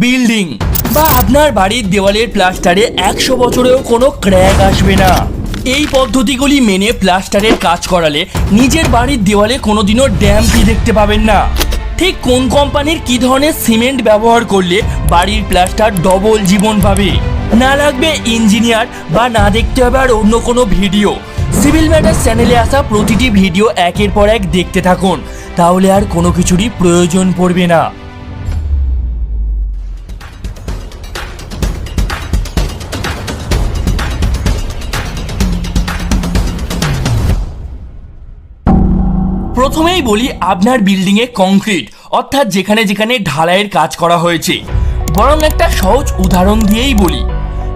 Building. বা আপনার বাড়ির দেওয়ালের প্লাস্টারে একশো বছরেও কোনো ক্র্যাক আসবে না। এই পদ্ধতিগুলি মেনে প্লাস্টারের কাজ করালে নিজের বাড়ির দেওয়ালে কোনোদিনও ড্যাম্পি দেখতে পাবেন না। ঠিক কোন কোম্পানির কী ধরনের সিমেন্ট ব্যবহার করলে বাড়ির প্লাস্টার ডবল জীবন পাবে? না লাগবে ইঞ্জিনিয়ার বা না দেখতে হবে আর অন্য কোনো ভিডিও। সিভিল ম্যাটার চ্যানেলে আসা প্রতিটি ভিডিও একের পর এক দেখতে থাকুন। তাহলে আর কোনো কিছুরই প্রয়োজন পড়বে না। প্রথমেই বলি আপনার বিল্ডিংয়ে কংক্রিট অর্থাৎ যেখানে যেখানে ঢালাইয়ের কাজ করা হয়েছে। বরং একটা সহজ উদাহরণ দিয়েই বলি।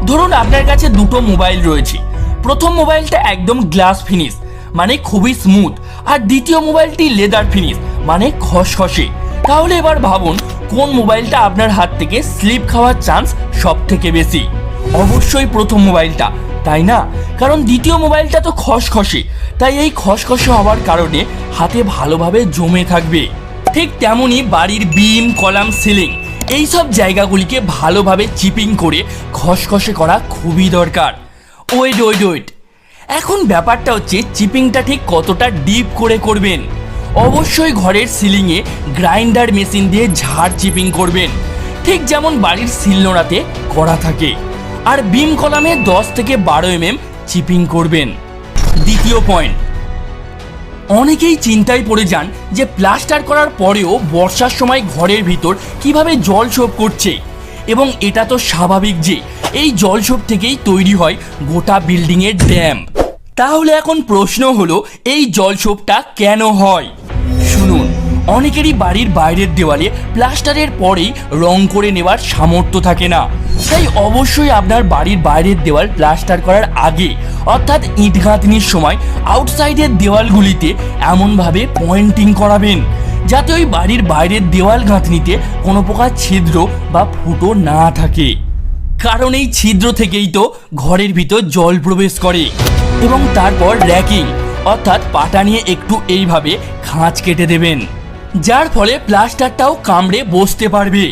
ধরুন আপনার কাছে দুটো মোবাইল রয়েছে। প্রথম মোবাইলটা একদম গ্লাস ফিনিশ মানে খুবই স্মুথ আর দ্বিতীয় মোবাইলটি লেদার ফিনিশ মানে খসখসে। তাহলে এবার ভাবুন, কোন মোবাইলটা আপনার হাত থেকে স্লিপ খাওয়ার চান্স সব থেকে বেশি? অবশ্যই প্রথম মোবাইলটা তাই না? কারণ দ্বিতীয় মোবাইলটা তো খসখসে। তাই এই খসখসে হওয়ার কারণে হাতে ভালোভাবে জমে থাকবে। ঠিক তেমনই বাড়ির বিম, কলাম, সিলিং এই সব জায়গাগুলিকে ভালোভাবে চিপিং করে খসখসে করা খুবই দরকার। Wait wait wait. এখন ব্যাপারটা হচ্ছে চিপিংটা ঠিক কতটা ডিপ করে করবেন? অবশ্যই ঘরের সিলিংয়ে গ্রাইন্ডার মেশিন দিয়ে ঝাড় চিপিং করবেন। ঠিক যেমন বাড়ির শিলনোড়াতে করা থাকে। আর বিম কলামে দশ থেকে বারো এমএম চিপিং করবেন। দ্বিতীয় পয়েন্ট অনেকেই চিন্তায় পড়ে যান যে প্লাস্টার করার পরেও বর্ষার সময় ঘরের ভিতর কীভাবে জল শোপ করছে। এবং এটা তো স্বাভাবিক যে এই জলশোপ থেকেই তৈরি হয় গোটা বিল্ডিংয়ের ড্যাম। তাহলে এখন প্রশ্ন হলো, এই জলশোপটা কেন হয়? অনেকেরই বাড়ির বাইরের দেওয়ালে প্লাস্টারের পরেই রং করে নেওয়ার সামর্থ্য থাকে না। তাই অবশ্যই আপনার বাড়ির বাইরের দেওয়াল প্লাস্টার করার আগে, অর্থাৎ ইট গাঁথনির সময় আউটসাইডের দেওয়ালগুলিতে এমনভাবে পয়েন্টিং করাবেন, যাতে ওই বাড়ির বাইরের দেওয়াল গাঁথনিতে কোনো প্রকার ছিদ্র বা ফুটো না থাকে। কারণ এই ছিদ্র থেকেই তো ঘরের ভিতর জল প্রবেশ করে, এবং তারপর র্যাকিং অর্থাৎ পাটা নিয়ে একটু এইভাবে খাঁচ কেটে দেবেন। যার ফলে প্লাস্টারটাও কামড়ে বসতে পারবে।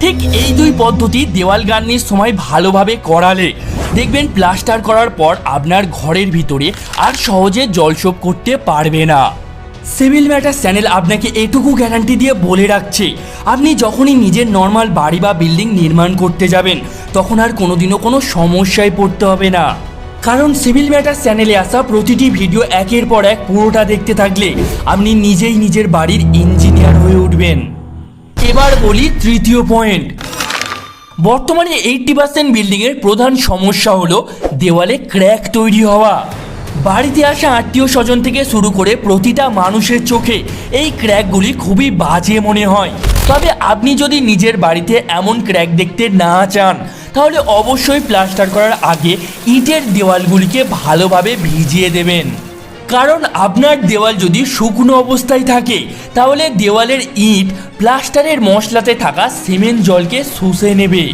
ঠিক এই দুই পদ্ধতি দেওয়াল গার্নির সময় ভালোভাবে করালে। দেখবেন প্লাস্টার করার পর আপনার ঘরের ভিতরে আর সহজে জলশোপ করতে পারবে না। সিভিল ম্যাটার চ্যানেল আপনাকে এটুকু গ্যারান্টি দিয়ে বলে রাখছে, আপনি যখনই নিজের নর্মাল বাড়ি বা বিল্ডিং নির্মাণ করতে যাবেন, তখন আর কোনোদিনও কোনো সমস্যায় পড়তে হবে না। কারণ সিভিল ম্যাটার চ্যানেলে আসা প্রতিটি ভিডিও একের পর এক পুরোটা দেখতে থাকলে, আপনি নিজেই নিজের বাড়ির ইঞ্জিনিয়ার হয়ে উঠবেন। এবার বলি তৃতীয় পয়েন্ট বর্তমানে এইটটি পার্সেন্ট বিল্ডিংয়ের প্রধান সমস্যা হলো দেওয়ালে ক্র্যাক তৈরি হওয়া। বাড়িতে আসা আত্মীয় স্বজন থেকে শুরু করে প্রতিটা মানুষের চোখে এই ক্র্যাকগুলি খুবই বাজে মনে হয়। তবে আপনি যদি নিজের বাড়িতে এমন ক্র্যাক দেখতে না চান, তাহলে অবশ্যই প্লাস্টার করার আগে ইটের দেওয়ালগুলিকে ভালোভাবে ভিজিয়ে দেবেন। কারণ আপনার দেওয়াল যদি শুকনো অবস্থায় থাকে, তাহলে দেওয়ালের ইট প্লাস্টারের মশলাতে থাকা সিমেন্ট জলকে শুষে নেবে।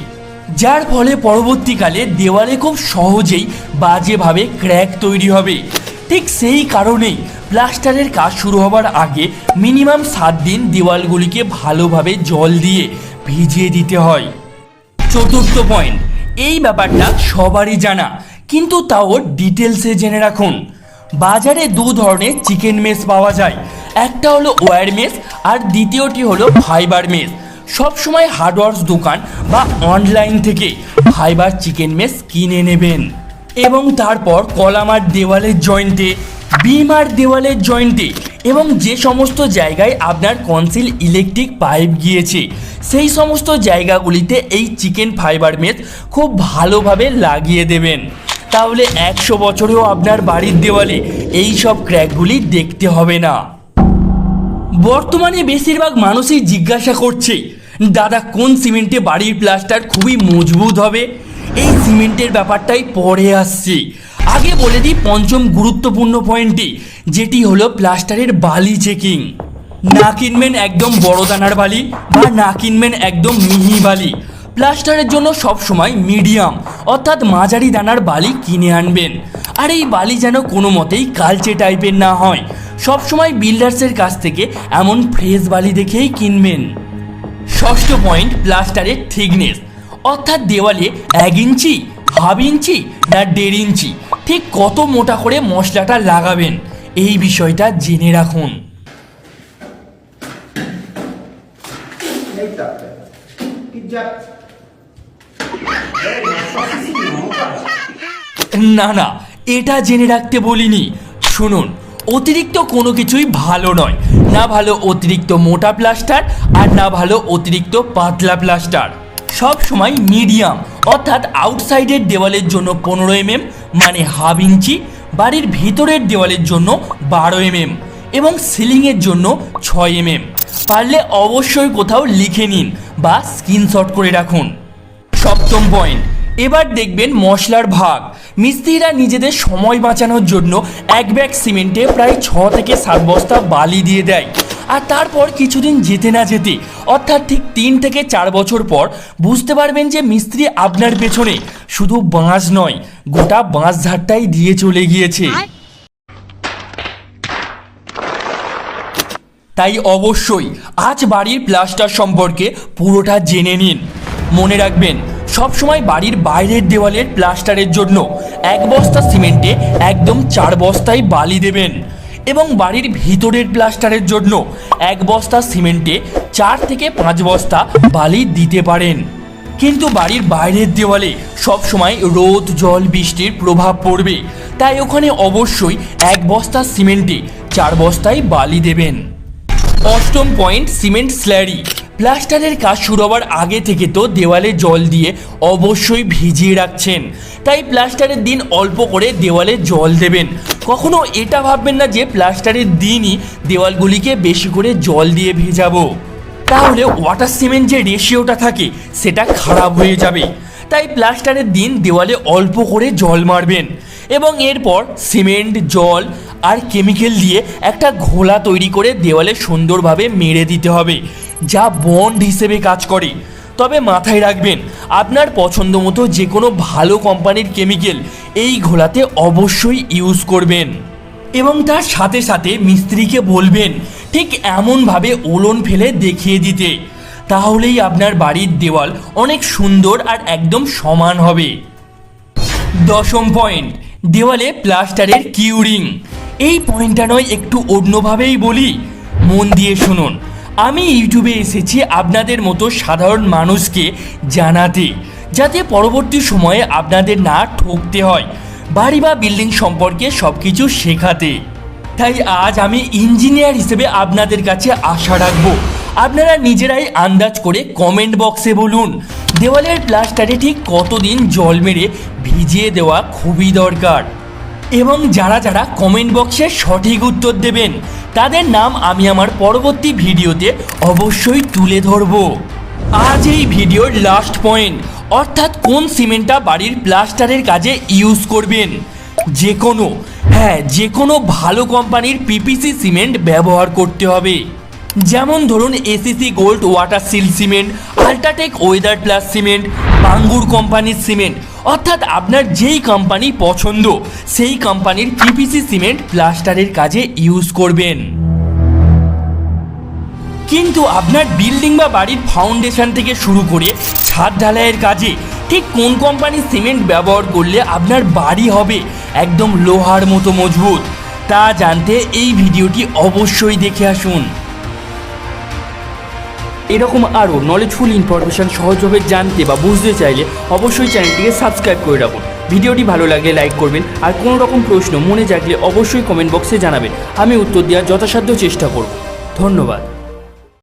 যার ফলে পরবর্তীকালে দেওয়ালে খুব সহজেই বাজেভাবে ক্র্যাক তৈরি হবে। ঠিক সেই কারণেই প্লাস্টারের কাজ শুরু হবার আগে মিনিমাম সাত দিন দেওয়ালগুলিকে ভালোভাবে জল দিয়ে ভিজিয়ে দিতে হয়। চতুর্থ পয়েন্ট, এই ব্যাপারটা সবারই জানা, কিন্তু তাও ডিটেলসে জেনে রাখুন। বাজারে দু ধরনের চিকেন মেস পাওয়া যায়। একটা হলো ওয়্যার মেস আর দ্বিতীয়টি হলো ফাইবার মেস। সবসময় হার্ডওয়ার্স দোকান বা অনলাইন থেকে ফাইবার চিকেন মেস কিনে নেবেন। এবং তারপর কলামার দেওয়ালের জয়েন্টে, বিমার দেওয়ালের জয়েন্টে এবং যে সমস্ত জায়গায় আপনার কনসিল ইলেকট্রিক পাইপ গিয়েছে, সেই সমস্ত জায়গাগুলিতে এই চিকেন ফাইবার মেস খুব ভালোভাবে লাগিয়ে দেবেন। তাহলে একশো বছরেও আপনার বাড়ির দেওয়ালে এই সব ক্র্যাকগুলি দেখতে হবে না। বর্তমানে বেশিরভাগ মানুষই জিজ্ঞাসা করছে, দাদা, কোন সিমেন্টে বাড়ির প্লাস্টার খুবই মজবুত হবে? এই সিমেন্টের ব্যাপারটাই পরে আসছে। আগে বলে দিই পঞ্চম গুরুত্বপূর্ণ পয়েন্টটি, যেটি হলো প্লাস্টারের বালি চেকিং। না কিনবেন একদম বড় দানার বালি বা না কিনবেন একদম মিহি বালি। প্লাস্টারের জন্য সব সময় মিডিয়াম অর্থাৎ মাঝারি দানার বালি কিনে আনবেন। আর এই বালি যেন কোনো মতেই কালচে টাইপের না হয়। সবসময় বিল্ডার্সের কাছ থেকে এমন ফ্রেশ বালি দেখেই কিনবেন। ষষ্ঠ পয়েন্ট প্লাস্টারের থিকনেস অর্থাৎ দেওয়ালে এক ইঞ্চি হাফ ইঞ্চি না দেড় ইঞ্চি ঠিক কত মোটা করে মশলাটা লাগাবেন এই বিষয়টা জেনে রাখুন। Eita, না না, এটা জেনে রাখতে বলিনি। শুনুন, অতিরিক্ত কোনো কিছুই ভালো নয়। না ভালো অতিরিক্ত মোটা প্লাস্টার আর না ভালো অতিরিক্ত পাতলা প্লাস্টার। সব সময় মিডিয়াম, অর্থাৎ আউটসাইডের দেওয়ালের জন্য পনেরো এমএম মানে হাফ ইঞ্চি, বাড়ির ভিতরের দেওয়ালের জন্য বারো এমএম এবং সিলিংয়ের জন্য ছয় এমএম। পারলে অবশ্যই কোথাও লিখে নিন বা স্ক্রিনশট করে রাখুন। সপ্তম পয়েন্ট এবার দেখবেন মশলার ভাগ। মিস্ত্রিরা নিজেদের সময় বাঁচানোর জন্য এক ব্যাগ সিমেন্টে প্রায় ছ থেকে সাত বস্তা বালি দিয়ে দেয়। আর তারপর কিছুদিন যেতে না যেতে অর্থাৎ ঠিক তিন থেকে চার বছর পর বুঝতে পারবেন যে মিস্ত্রি আপনার পেছনে শুধু বাঁশ নয় গোটা বাঁশ ঝাড়টাই দিয়ে চলে গিয়েছে। তাই অবশ্যই আজ বাড়ির প্লাস্টার সম্পর্কে পুরোটা জেনে নিন। মনে রাখবেন সবসময় বাড়ির বাইরের দেওয়ালের প্লাস্টারের জন্য এক বস্তা সিমেন্টে একদম চার বস্তায় বালি দেবেন এবং বাড়ির ভিতরের প্লাস্টারের জন্য এক বস্তা সিমেন্টে চার থেকে পাঁচ বস্তা বালি দিতে পারেন। কিন্তু বাড়ির বাইরের দেওয়ালে সবসময় রোদ, জল, বৃষ্টির প্রভাব পড়বে। তাই ওখানে অবশ্যই এক বস্তা সিমেন্টে চার বস্তায় বালি দেবেন। অষ্টম পয়েন্ট, সিমেন্ট স্ল্যারি। প্লাস্টারের কাজ শুরু হওয়ার আগে থেকে তো দেওয়ালে জল দিয়ে অবশ্যই ভিজিয়ে রাখছেন। তাই প্লাস্টারের দিন অল্প করে দেওয়ালে জল দেবেন। কখনো এটা ভাববেন না যে প্লাস্টারের দিনই দেওয়ালগুলিকে বেশি করে জল দিয়ে ভেজাবো। তাহলে ওয়াটার সিমেন্ট যে রেশিওটা থাকে, সেটা খারাপ হয়ে যাবে। তাই প্লাস্টারের দিন দেওয়ালে অল্প করে জল মারবেন। এবং এরপর সিমেন্ট, জল আর কেমিক্যাল দিয়ে একটা ঘোলা তৈরি করে দেওয়ালে সুন্দরভাবে মেরে দিতে হবে, যা বন্ড হিসেবে কাজ করে। তবে মাথায় রাখবেন, আপনার পছন্দ মতো যে কোনো ভালো কোম্পানির কেমিক্যাল এই ঘোলাতে অবশ্যই ইউজ করবেন। এবং তার সাথে সাথে মিস্ত্রিকে বলবেন, ঠিক এমনভাবে ওলন ফেলে দেখিয়ে দিতে, তাহলেই আপনার বাড়ির দেওয়াল অনেক সুন্দর আর একদম সমান হবে। দশম পয়েন্ট দেওয়ালে প্লাস্টারের কিউরিং। এই পয়েন্টটা নয়, একটু অন্যভাবেই বলি। মন দিয়ে শুনুন। আমি ইউটিউবে এসেছি আপনাদের মতো সাধারণ মানুষকে জানাতে, যাতে পরবর্তী সময়ে আপনাদের না ঠকতে হয়, বাড়ি বা বিল্ডিং সম্পর্কে সব কিছু শেখাতে। তাই আজ আমি ইঞ্জিনিয়ার হিসেবে আপনাদের কাছে আশা রাখব। আপনারা নিজেরাই আন্দাজ করে কমেন্ট বক্সে বলুন। দেওয়ালের প্লাস্টারে ঠিক কতদিন জল মেরে ভিজিয়ে দেওয়া খুবই দরকার। এবং যারা যারা কমেন্ট বক্সে সঠিক উত্তর দেবেন, তাদের নাম আমি আমার পরবর্তী ভিডিওতে অবশ্যই তুলে ধরবো। আজ এই ভিডিওর লাস্ট পয়েন্ট অর্থাৎ কোন সিমেন্টটা বাড়ির প্লাস্টারের কাজে ইউজ করবেন? যে কোনো হ্যাঁ যে কোনো ভালো কোম্পানির পিপিসি সিমেন্ট ব্যবহার করতে হবে। যেমন ধরুন ACC gold water seal cement UltraTech weather plus cement Bangur কোম্পানির সিমেন্ট অর্থাৎ আপনার যেই কোম্পানি পছন্দ, সেই কোম্পানির পিপিসি সিমেন্ট প্লাস্টারের কাজে ইউজ করবেন। কিন্তু আপনার বিল্ডিং বা বাড়ির ফাউন্ডেশন থেকে শুরু করে ছাদ ঢালাইয়ের কাজে ঠিক কোন কোম্পানির সিমেন্ট ব্যবহার করলে আপনার বাড়ি হবে একদম লোহার মতো মজবুত, তা জানতে এই ভিডিওটি অবশ্যই দেখে আসুন। এরকম আরও নলেজফুল ইনফরমেশান সহজভাবে জানতে বা বুঝতে চাইলে অবশ্যই চ্যানেলটিকে সাবস্ক্রাইব করে রাখুন। ভিডিওটি ভালো লাগলে লাইক করবেন আর কোনো রকম প্রশ্ন মনে জাগলে অবশ্যই কমেন্ট বক্সে জানাবেন। আমি উত্তর দেওয়ার যথাসাধ্য চেষ্টা করব। ধন্যবাদ।